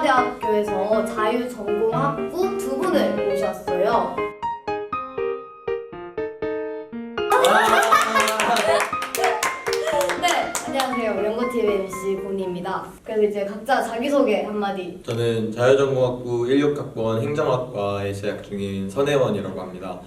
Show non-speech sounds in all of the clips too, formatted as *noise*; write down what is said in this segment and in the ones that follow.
고려대학교에서 자유전공학부 두 분을 모셨어요. 네, 안녕하세요. 연고TV MC 고니입니다. 그래서 이제 각자 자기소개 한마디. 저는 자유전공학부 16학번 행정학과에 재학 중인 선혜원이라고 합니다.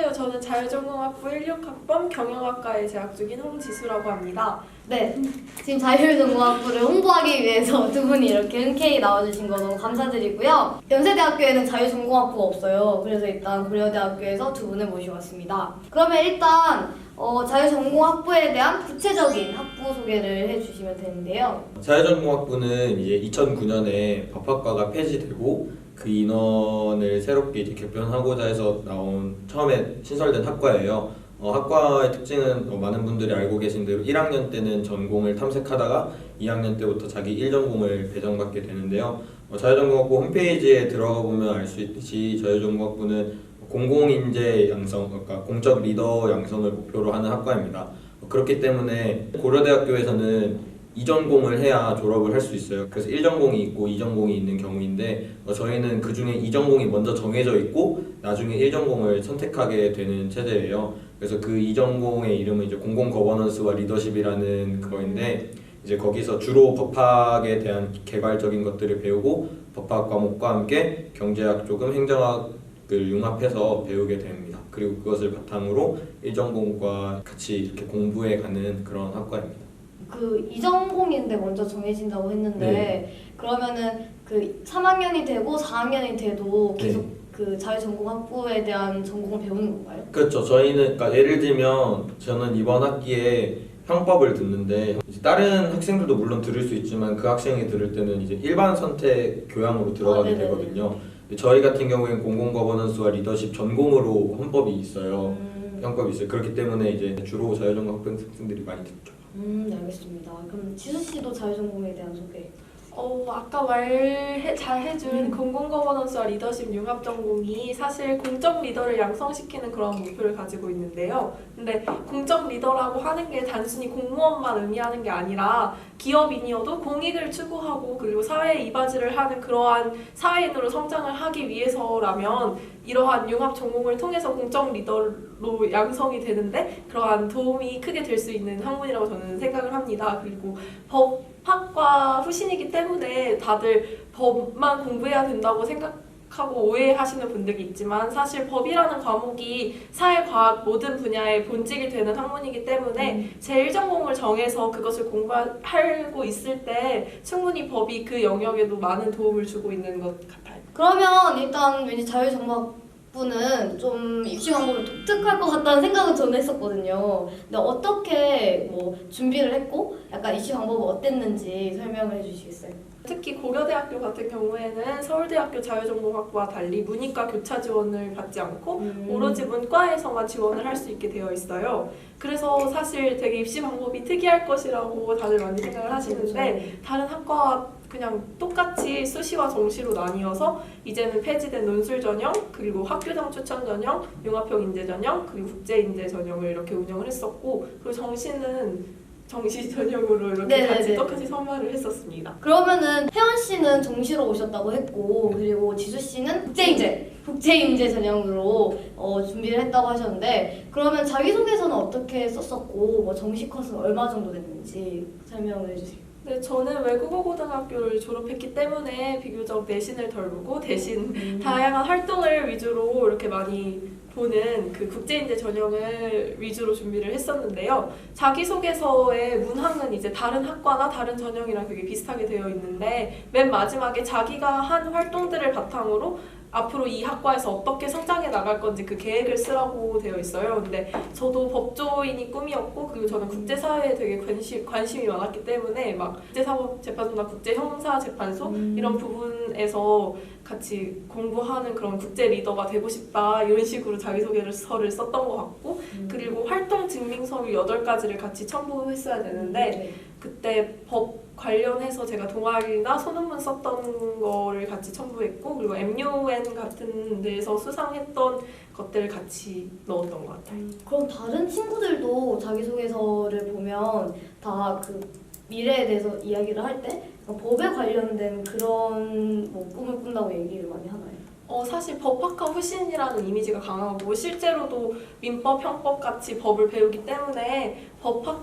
네, 안녕하세요. 저는 자유전공학부 16학번 경영학과에 재학 중인 홍지수라고 합니다. 네, 지금 자유전공학부를 홍보하기 위해서 *laughs* 두 분이 이렇게 흔쾌히 나와주신 거 너무 감사드리고요. 연세대학교에는 자유전공학부가 없어요. 그래서 일단 고려대학교에서 두 분을 모셔왔습니다. 그러면 일단 어, 자유전공학부에 대한 구체적인 학부 소개를 해주시면 되는데요. 자유전공학부는 이제 2009년에 법학과가 폐지되고 그 인원을 새롭게 이제 개편하고자 해서 나온 처음에 신설된 학과예요. 어, 학과의 특징은 어, 많은 분들이 알고 계신 대로 1학년 때는 전공을 탐색하다가 2학년 때부터 자기 1전공을 배정받게 되는데요. 어, 자유전공학부 홈페이지에 들어가 보면 알 수 있듯이 자유전공학부는 공공인재 양성, 그러니까 공적 리더 양성을 목표로 하는 학과입니다. 어, 그렇기 때문에 고려대학교에서는 2전공을 해야 졸업을 할 수 있어요. 그래서 1전공이 있고 2전공이 있는 경우인데 어, 저희는 그 중에 2전공이 먼저 정해져 있고 나중에 1전공을 선택하게 되는 체제예요. 그래서 그 2전공의 이름은 이제 공공 거버넌스와 리더십이라는 그거인데 이제 거기서 주로 법학에 대한 개발적인 것들을 배우고 법학 과목과 함께 경제학 조금 행정학을 융합해서 배우게 됩니다. 그리고 그것을 바탕으로 1전공과 같이 이렇게 공부해 가는 그런 학과입니다. 그 이전공인데 먼저 정해진다고 했는데 네. 그러면은 그 3학년이 되고 4학년이 돼도 계속 네. 그 자유전공학부에 대한 전공을 배우는 건가요? 그렇죠. 저희는 그러니까 예를 들면 저는 이번 학기에 형법을 듣는데 이제 다른 학생들도 물론 들을 수 있지만 그 학생이 들을 때는 이제 일반 선택 교양으로 들어가게 아. 되거든요. 저희 같은 경우에는 공공 거버넌스와 리더십 전공으로 헌법이 있어요. 음, 형법이 있어요. 그렇기 때문에 이제 주로 자유전공 학생들이 많이 듣죠. 음, 네, 알겠습니다. 그럼 지수 씨도 자유전공에 대한 소개. 어, 아까 말 잘 해준 음. 공공 거버넌스와 리더십 융합 전공이 사실 공적 리더를 양성시키는 그런 목표를 가지고 있는데요. 근데 공적 리더라고 하는 게 단순히 공무원만 의미하는 게 아니라 기업인이어도 공익을 추구하고 그리고 사회에 이바지를 하는 그러한 사회인으로 성장을 하기 위해서라면 이러한 융합 전공을 통해서 공적 리더로 양성이 되는데 그러한 도움이 크게 될 수 있는 학문이라고 저는 생각을 합니다. 그리고 법 학과 후신이기 때문에 다들 법만 공부해야 된다고 생각하고 오해하시는 분들이 있지만 사실 법이라는 과목이 사회과학 모든 분야의 본질이 되는 학문이기 때문에 제1전공을 정해서 그것을 공부하고 있을 때 충분히 법이 그 영역에도 많은 도움을 주고 있는 것 같아요. 그러면 일단 왠지 자유전공 학부는 좀 입시 방법이 독특할 것 같다는 생각은 저는 했었거든요. 근데 어떻게 뭐 준비를 했고 약간 입시 방법은 어땠는지 설명을 해주시겠어요? 특히 고려대학교 같은 경우에는 서울대학교 자유전공학부와 달리 문이과 교차 지원을 받지 않고 음. 오로지 문과에서만 지원을 할 수 있게 되어 있어요. 그래서 사실 되게 입시 방법이 특이할 것이라고 다들 많이 생각을 하시는데 다른 학과와 그냥 똑같이 수시와 정시로 나뉘어서 이제는 폐지된 논술 전형 그리고 학교장 추천 전형, 융합형 인재 전형 그리고 국제 인재 전형을 이렇게 운영을 했었고 그리고 정시는 정시 전형으로 이렇게 네네네. 같이 똑같이 선발을 했었습니다. 그러면은 혜원 씨는 정시로 오셨다고 했고 그리고 지수 씨는 국제 인재 국제 인재 전형으로 어, 준비를 했다고 하셨는데 그러면 자기 소개서는 어떻게 썼었고 뭐 정시 컷은 얼마 정도 됐는지 설명을 해주세요. 네, 저는 외국어 고등학교를 졸업했기 때문에 비교적 내신을 덜 보고 대신 다양한 활동을 위주로 이렇게 많이 보는 그 국제인재 전형을 위주로 준비를 했었는데요. 자기소개서의 문항은 이제 다른 학과나 다른 전형이랑 되게 비슷하게 되어 있는데 맨 마지막에 자기가 한 활동들을 바탕으로 앞으로 이 학과에서 어떻게 성장해 나갈 건지 그 계획을 쓰라고 되어 있어요. 근데 저도 법조인이 꿈이었고 그리고 저는 국제사회에 되게 관심, 관심이 많았기 때문에 막 국제사법재판소나 국제형사재판소 음. 이런 부분에서 같이 공부하는 그런 국제 리더가 되고 싶다 이런 식으로 자기소개를 서를 썼던 것 같고 그리고 활동 증명서를 8가지를 같이 첨부했어야 되는데 네. 그때 법 관련해서 제가 동아리나 소논문 썼던 거를 같이 첨부했고 그리고 MUN 같은 데서 수상했던 것들을 같이 넣었던 것 같아요. 그럼 다른 친구들도 자기소개서를 보면 다 그 미래에 대해서 이야기를 할 때 법에 관련된 그런 뭐 꿈을 꾼다고 얘기를 많이 하나요? 어, 사실 법학과 후신이라는 이미지가 강하고 실제로도 민법, 형법 같이 법을 배우기 때문에 법학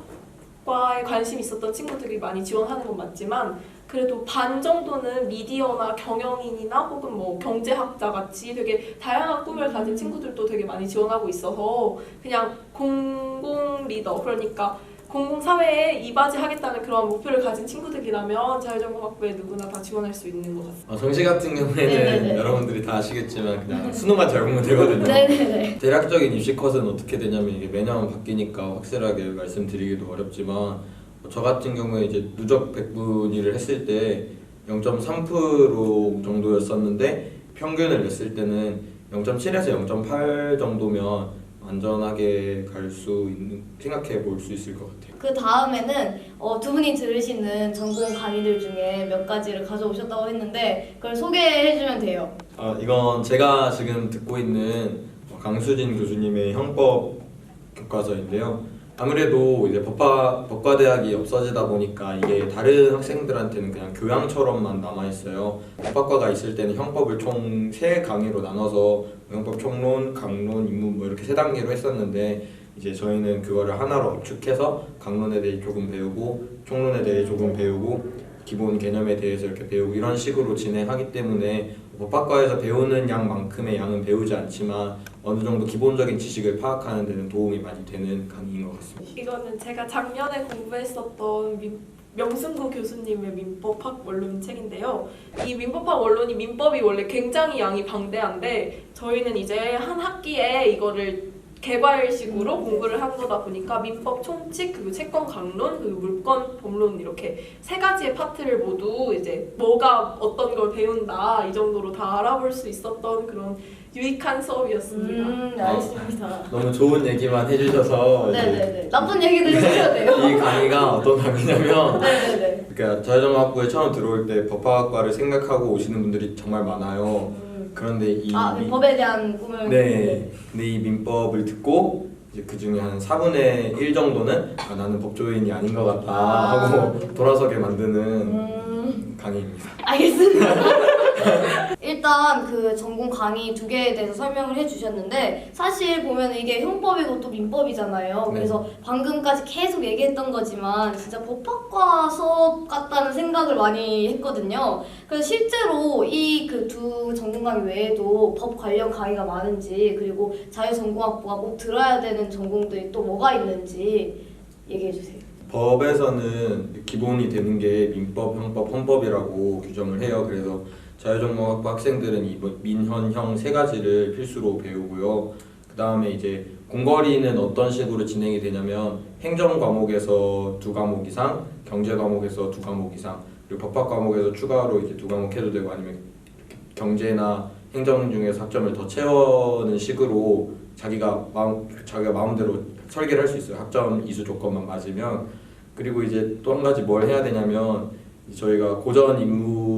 과에 관심 있었던 친구들이 많이 지원하는 건 맞지만 그래도 반 정도는 미디어나 경영인이나 혹은 뭐 경제학자 같이 되게 다양한 꿈을 가진 친구들도 되게 많이 지원하고 있어서 그냥 공공 리더 그러니까 공공사회에 이바지 하겠다는 그런 목표를 가진 친구들이라면 자유전공학부에 누구나 다 지원할 수 있는 것 같습니다. 어, 정시 같은 경우에는 네네네. 여러분들이 다 아시겠지만 그냥 수능만 잘 보면 되거든요. 네네네. 대략적인 입시 컷은 어떻게 되냐면 이게 매년 바뀌니까 확실하게 말씀드리기도 어렵지만 뭐저 같은 경우에 이제 누적 100분위를 했을 때 0.3% 정도였었는데 평균을 냈을 때는 0.7에서 0.8 정도면 안전하게 갈 수 있는 생각해 볼 수 있을 것 같아요. 그 다음에는 어, 두 분이 들으시는 전공 강의들 중에 몇 가지를 가져오셨다고 했는데 그걸 소개해 주면 돼요. 아, 이건 제가 지금 듣고 있는 강수진 교수님의 형법 교과서인데요. 아무래도 이제 법과 법과대학이 없어지다 보니까 이게 다른 학생들한테는 그냥 교양처럼만 남아 있어요. 법학과가 있을 때는 형법을 총 세 강의로 나눠서 형법 총론, 강론, 입문 뭐 이렇게 세 단계로 했었는데 이제 저희는 그거를 하나로 압축해서 강론에 대해 조금 배우고 총론에 대해 조금 배우고 기본 개념에 대해서 이렇게 배우고 이런 식으로 진행하기 때문에 법학과에서 배우는 양만큼의 양은 배우지 않지만 어느 정도 기본적인 지식을 파악하는 데는 도움이 많이 되는 강의인 것 같습니다. 이거는 제가 작년에 공부했었던 민- 명승구 교수님의 민법학 원론 책인데요. 이 민법학 원론이 민법이 원래 굉장히 양이 방대한데 저희는 이제 한 학기에 이거를 개괄식으로 공부를 한 거다 보니까 민법 총칙 그리고 채권 강론 그리고 물권 법론 이렇게 세 가지의 파트를 모두 이제 뭐가 어떤 걸 배운다 이 정도로 다 알아볼 수 있었던 그런 유익한 수업이었습니다. 음, 알겠습니다. 너무 좋은 얘기만 해주셔서 네네네. 나쁜 얘기들 해주셔도 돼요. 이 강의가 어떤 강의냐면 *laughs* 네네네. 그러니까 자유정학부에 처음 들어올 때 법학과를 생각하고 오시는 분들이 정말 많아요. 음. 그런데 이 아, 민- 법에 대한 꿈을. 네. 근데 이 민법을 듣고 이제 그 중에 한 4분의 1 정도는 아, 나는 법조인이 아닌 것 같다 아, 하고 네. *laughs* 돌아서게 만드는 음, 강의입니다. 알겠습니다. *laughs* 일단 그 전공 강의 두 개에 대해서 설명을 해주셨는데 사실 보면 이게 형법이고 또 민법이잖아요. 네. 그래서 방금까지 계속 얘기했던 거지만 진짜 법학과 수업 같다는 생각을 많이 했거든요. 그래서 실제로 이 그 두 전공 강의 외에도 법 관련 강의가 많은지 그리고 자유전공학부가 꼭 들어야 되는 전공들이 또 뭐가 있는지 얘기해 주세요. 법에서는 기본이 되는 게 민법, 형법, 헌법이라고 규정을 해요. 그래서 자유전공학부 학생들은 이뭐 민헌형 세 가지를 필수로 배우고요. 그 다음에 이제 공거리는 어떤 식으로 진행이 되냐면 행정 과목에서 두 과목 이상, 경제 과목에서 두 과목 이상, 그리고 법학 과목에서 추가로 이제 두 과목 해도 되고 아니면 경제나 행정 중에서 학점을 더 채우는 식으로 자기가 마음 자기가 마음대로 설계를 할 수 있어요. 학점 이수 조건만 맞으면 그리고 이제 또 한 가지 뭘 해야 되냐면 저희가 고전 인문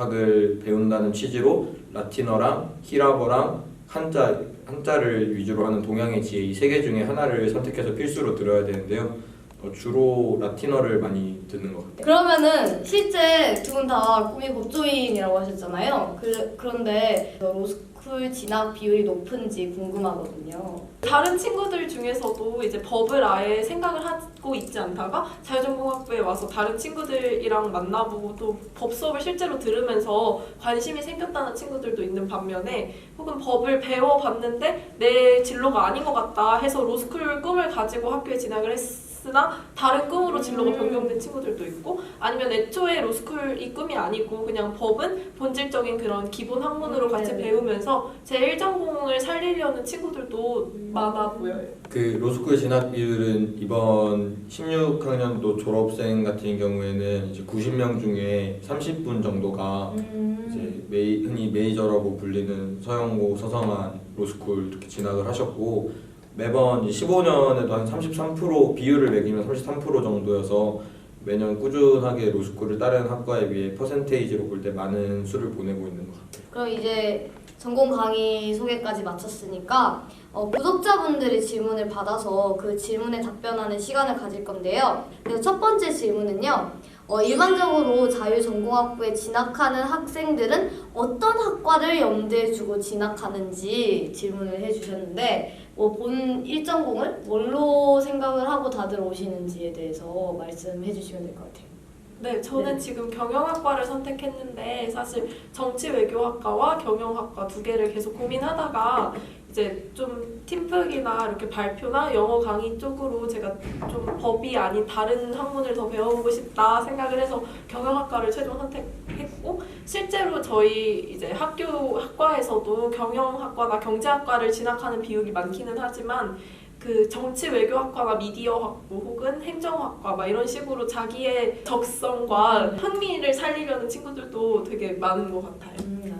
학을 배운다는 취지로 라틴어랑 히라버랑 한자 한자를 위주로 하는 동양의 지혜 이 세 개 중에 하나를 선택해서 필수로 들어야 되는데요. 어, 주로 라틴어를 많이 듣는 것 같아요. 그러면은 실제 두 분 다 꿈이 법조인이라고 하셨잖아요. 그, 그런데 로스쿨 진학 비율이 높은지 궁금하거든요. 다른 친구들 중에서도 이제 법을 아예 생각을 하고 있지 않다가 자유전공학부에 와서 다른 친구들이랑 만나보고 또 법 수업을 실제로 들으면서 관심이 생겼다는 친구들도 있는 반면에 혹은 법을 배워봤는데 내 진로가 아닌 것 같다 해서 로스쿨 꿈을 가지고 학교에 진학을 했 으나 다른 꿈으로 진로가 음. 변경된 친구들도 있고 아니면 애초에 로스쿨 이 꿈이 아니고 그냥 법은 본질적인 그런 기본 학문으로 음, 같이 네네. 배우면서 제 1전공을 살리려는 친구들도 많아 보여요. 그 로스쿨 진학 비율은 이번 16학년도 졸업생 같은 경우에는 이제 90명 중에 30분 정도가 음. 이제 메이, 흔히 메이저라고 불리는 서영고, 서성한 로스쿨 이렇게 진학을 하셨고 매번 15년에도 한 33% 비율을 매기면 33% 정도여서 매년 꾸준하게 로스쿨을 다른 학과에 비해 퍼센테이지로 볼 때 많은 수를 보내고 있는 것 같아요. 그럼 이제 전공 강의 소개까지 마쳤으니까 어, 구독자분들이 질문을 받아서 그 질문에 답변하는 시간을 가질 건데요. 그래서 첫 번째 질문은요. 어, 일반적으로 자유전공학부에 진학하는 학생들은 어떤 학과를 염두에 두고 진학하는지 질문을 해주셨는데 뭐본 일전공을 뭘로 생각을 하고 다들 오시는지에 대해서 말씀해 주시면 될 것 같아요. 네, 저는 네. 지금 경영학과를 선택했는데 사실 정치 외교학과와 경영학과 두 개를 계속 고민하다가 *laughs* 이제 좀 팀플기나 이렇게 발표나 영어 강의 쪽으로 제가 좀 법이 아닌 다른 학문을 더 배워보고 싶다 생각을 해서 경영학과를 최종 선택했고 실제로 저희 이제 학교 학과에서도 경영학과나 경제학과를 진학하는 비율이 많기는 하지만 그 정치 외교학과나 미디어학부 혹은 행정학과 막 이런 식으로 자기의 적성과 흥미를 살리려는 친구들도 되게 많은 것 같아요. 음,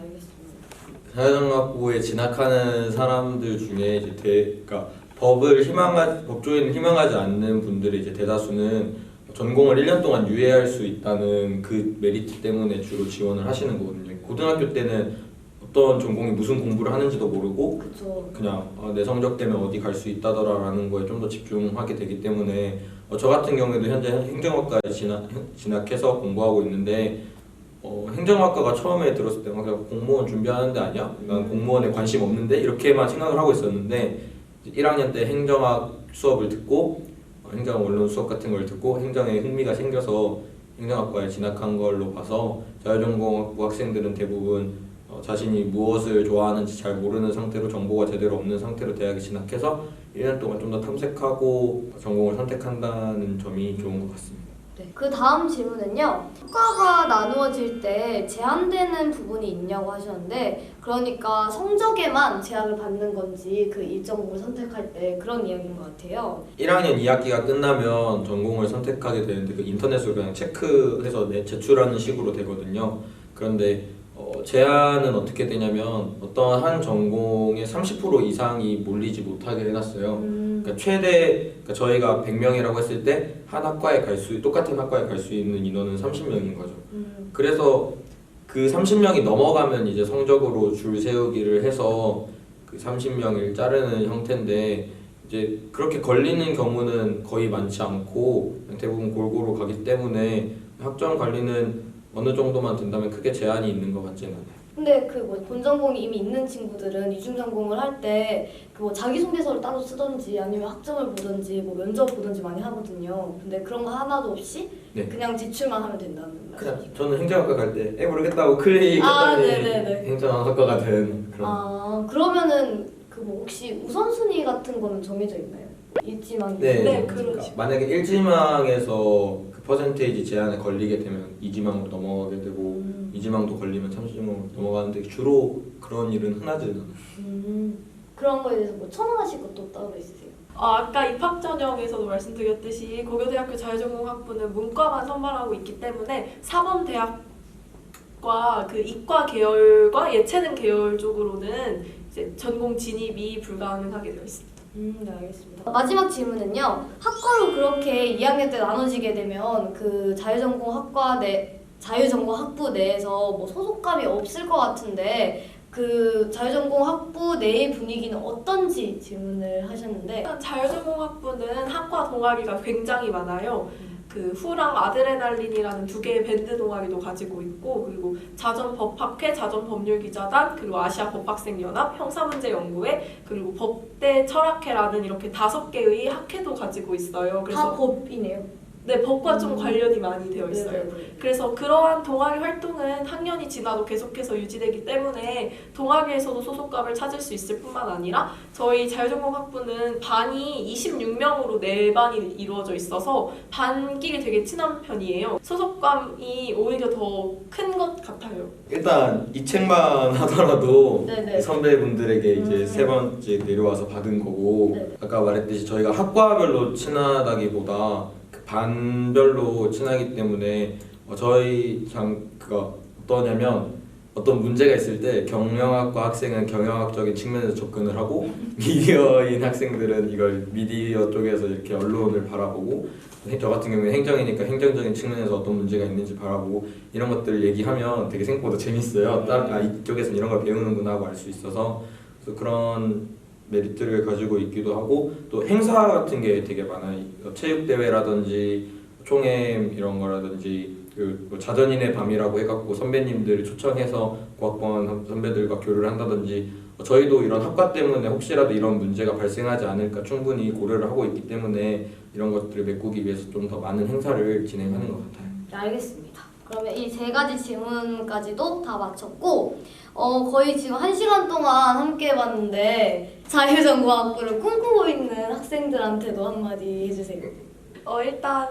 자유전공학부에 진학하는 사람들 중에 이제 대, 그러니까 법을 희망하 법조인을 희망하지 않는 분들이 이제 대다수는 전공을 1년 동안 유예할 수 있다는 그 메리트 때문에 주로 지원을 하시는 거거든요. 고등학교 때는 어떤 전공이 무슨 공부를 하는지도 모르고 그렇죠. 그냥 아, 내 성적 때문에 어디 갈 수 있다더라라는 거에 좀 더 집중하게 되기 때문에 어, 저 같은 경우에도 현재 행정학과에 진학, 진학해서 공부하고 있는데 어, 행정학과가 처음에 들었을 때막 그냥 공무원 준비하는 데 아니야? 난 공무원에 관심 없는데 이렇게만 생각을 하고 있었는데 이제 1학년 때 행정학 수업을 듣고 어, 행정 원론 수업 같은 걸 듣고 행정에 흥미가 생겨서 행정학과에 진학한 걸로 봐서 자유전공학부 학생들은 대부분 어, 자신이 무엇을 좋아하는지 잘 모르는 상태로 정보가 제대로 없는 상태로 대학에 진학해서 1년 동안 좀 더 탐색하고 전공을 선택한다는 점이 좋은 것 같습니다. 네. 그 다음 질문은요. 학과가 나누어질 때 제한되는 부분이 있냐고 하셨는데 그러니까 성적에만 제약을 받는 건지 그 일정공을 선택할 때 그런 이야기인 것 같아요. 1학년 2학기가 끝나면 전공을 선택하게 되는데 그 인터넷으로 그냥 체크해서 내 제출하는 식으로 되거든요. 그런데 어, 제한은 어떻게 되냐면 어떤 한 전공의 30% 이상이 몰리지 못하게 해놨어요. 음, 그러니까 최대 그러니까 저희가 100명이라고 했을 때 한 학과에 갈 수 똑같은 학과에 갈 수 있는 인원은 30명인 거죠. 음, 그래서 그 30명이 넘어가면 이제 성적으로 줄 세우기를 해서 그 30명을 자르는 형태인데 이제 그렇게 걸리는 경우는 거의 많지 않고 대부분 골고루 가기 때문에 학점 관리는 어느 정도만 된다면 크게 제한이 있는 것 같지는 않아요. 근데 그 뭐 본전공이 이미 있는 친구들은 이중 전공을 할 때 그 뭐 자기소개서를 따로 쓰던지 아니면 학점을 보던지 뭐 면접 보던지 많이 하거든요. 근데 그런 거 하나도 없이 네. 그냥 제출만 하면 된다는 그냥 말이죠. 저는 행정학과 갈 때 에 모르겠다고 아, 클릭했더니 네네네. 행정학과가 된 그런 아 그러면은 그 뭐 혹시 우선순위 같은 거는 정해져 있나요? 일지만 네, 네, 그러니까. 만약에 1지망에서 그 퍼센테이지 제한에 걸리게 되면 2지망으로 넘어가게 되고 음, 2지망도 걸리면 3지망으로 넘어가는데 주로 그런 일은 흔하지는 않아요. 음, 그런 거에 대해서 뭐 청원하실 것도 따로 있으세요? 아, 아까 입학 전형에서도 말씀드렸듯이 고려대학교 자유전공학부는 문과만 선발하고 있기 때문에 사범대학과 그 이과 계열과 예체능 계열 쪽으로는 이제 전공 진입이 불가능하게 되어 있습니다. 음, 네, 알겠습니다. 마지막 질문은요. 학과로 그렇게 2학년 때 나눠지게 되면 그 자유전공 학과 내 자유전공 학부 내에서 뭐 소속감이 없을 것 같은데 그 자유전공 학부 내의 분위기는 어떤지 질문을 하셨는데 일단 자유전공학부는 학과 동아리가 굉장히 많아요. 그 후랑 아드레날린이라는 두 개의 밴드 동아리도 가지고 있고 그리고 자전법학회, 자전법률기자단 그리고 아시아 법학생연합, 형사문제연구회 그리고 법대 철학회라는 이렇게 다섯 개의 학회도 가지고 있어요. 다 그래서 법이네요. 네 법과 좀 음. 관련이 많이 되어 있어요. 네네네. 그래서 그러한 동아리 활동은 학년이 지나도 계속해서 유지되기 때문에 동아리에서도 소속감을 찾을 수 있을 뿐만 아니라 저희 자유전공학부는 반이 26명으로 네 반이 이루어져 있어서 반끼리 되게 친한 편이에요. 소속감이 오히려 더 큰 것 같아요. 일단 이 책만 *laughs* 하더라도 네네. 선배분들에게 이제 음. 세 번째 내려와서 받은 거고 네. 아까 말했듯이 저희가 학과별로 친하다기보다 그 반별로 친하기 때문에 어, 저희 장 그가 어떠냐면 어떤 문제가 있을 때 경영학과 학생은 경영학적인 측면에서 접근을 하고 *laughs* 미디어인 학생들은 이걸 미디어 쪽에서 이렇게 언론을 바라보고 저 같은 경우에 행정이니까 행정적인 측면에서 어떤 문제가 있는지 바라보고 이런 것들을 얘기하면 되게 생각보다 재밌어요. 다른 아 이쪽에서 이런 걸 배우는구나 하고 알 수 있어서 그래서 그런 메리트를 가지고 있기도 하고 또 행사 같은 게 되게 많아요. 체육 대회라든지 총회 이런 거라든지 그뭐 자전인의 밤이라고 해갖고 선배님들을 초청해서 고학번 선배들과 교류를 한다든지 어, 저희도 이런 학과 때문에 혹시라도 이런 문제가 발생하지 않을까 충분히 고려를 하고 있기 때문에 이런 것들을 메꾸기 위해서 좀 더 많은 행사를 진행하는 것 같아요. 네, 알겠습니다. 그러면 이 세 가지 질문까지도 다 마쳤고 어, 거의 지금 한 시간 동안 함께 해봤는데 자유전공학부를 꿈꾸고 있는 학생들한테도 한마디 해주세요. 어, 일단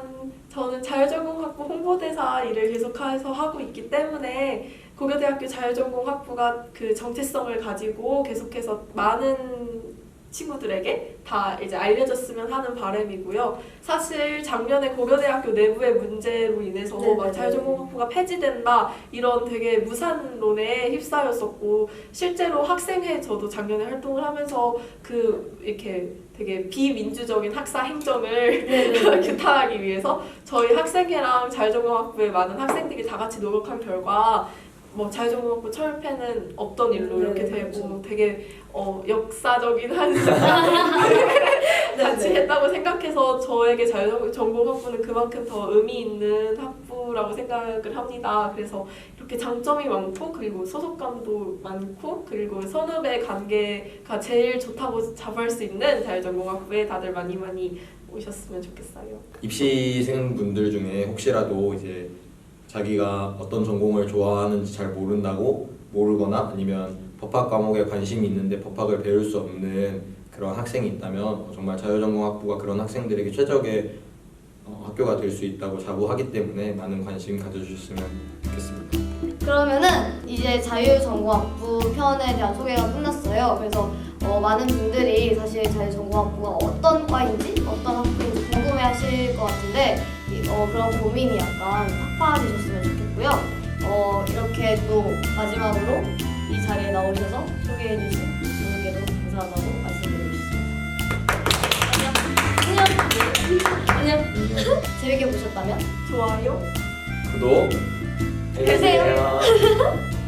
저는 자율전공학부 홍보대사 일을 계속해서 하고 있기 때문에 고려대학교 자율전공학부가 그 정체성을 가지고 계속해서 많은 친구들에게 다 이제 알려졌으면 하는 바람이고요. 사실 작년에 고려대학교 내부의 문제로 인해서 네네네. 막 자율전공학부가 폐지된다 이런 되게 무산론에 휩싸였었고 실제로 학생회 저도 작년에 활동을 하면서 그 이렇게 되게 비민주적인 학사 행정을 네네. *laughs* 규탄하기 위해서 저희 학생회랑 자율전공학부의 많은 학생들이 다 같이 노력한 결과 뭐 자율전공학부 철폐는 없던 일로 이렇게 네, 되고 그렇죠. 되게 어, 역사적인 한 순간 *laughs* 같이 네네. 했다고 생각해서 저에게 자율전공학부는 그만큼 더 의미 있는 학부라고 생각을 합니다. 그래서 이렇게 장점이 많고 그리고 소속감도 많고 그리고 선후배 관계가 제일 좋다고 잡을 수 있는 자율전공학부에 다들 많이 많이 오셨으면 좋겠어요. 입시생 분들 중에 혹시라도 이제 자기가 어떤 전공을 좋아하는지 잘 모른다고 모르거나 아니면 법학 과목에 관심이 있는데 법학을 배울 수 없는 그런 학생이 있다면 어, 정말 자유전공학부가 그런 학생들에게 최적의 어, 학교가 될 수 있다고 자부하기 때문에 많은 관심 가져주셨으면 좋겠습니다. 그러면은 이제 자유전공학부 편에 대한 소개가 끝났어요. 그래서 어, 많은 분들이 사실 자유전공학부가 어떤 과인지 어떤 학부인지 궁금해하실 것 같은데 이- 어, 그런 고민이 약간 확파되셨으면 좋겠고요. 어, 이렇게 또 마지막으로 이 자리에 나오셔서 소개해 주신 분께도 감사하다고 말씀드리고 싶습니다. 안녕. 안녕. 재밌게 보셨다면 좋아요. 구독 해주세요. 해주세요. *laughs*